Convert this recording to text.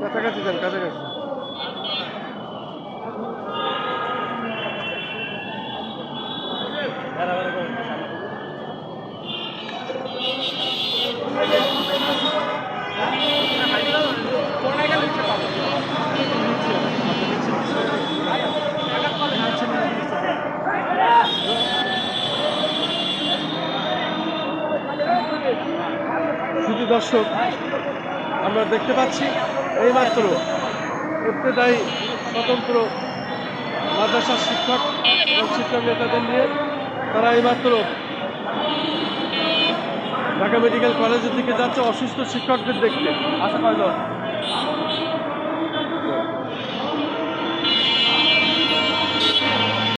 কাছাকাছি যান কাছাকাছি। শুধু দর্শক, আমরা দেখতে পাচ্ছি এইমাত্র প্রত্যেকটাই স্বতন্ত্র মাদ্রাসার শিক্ষক এবং শিক্ষক নেতাদের নিয়ে তারা এইমাত্র ঢাকা মেডিকেল কলেজের দিকে যাচ্ছে অসুস্থ শিক্ষকদের দেখতে। আশা কয়জন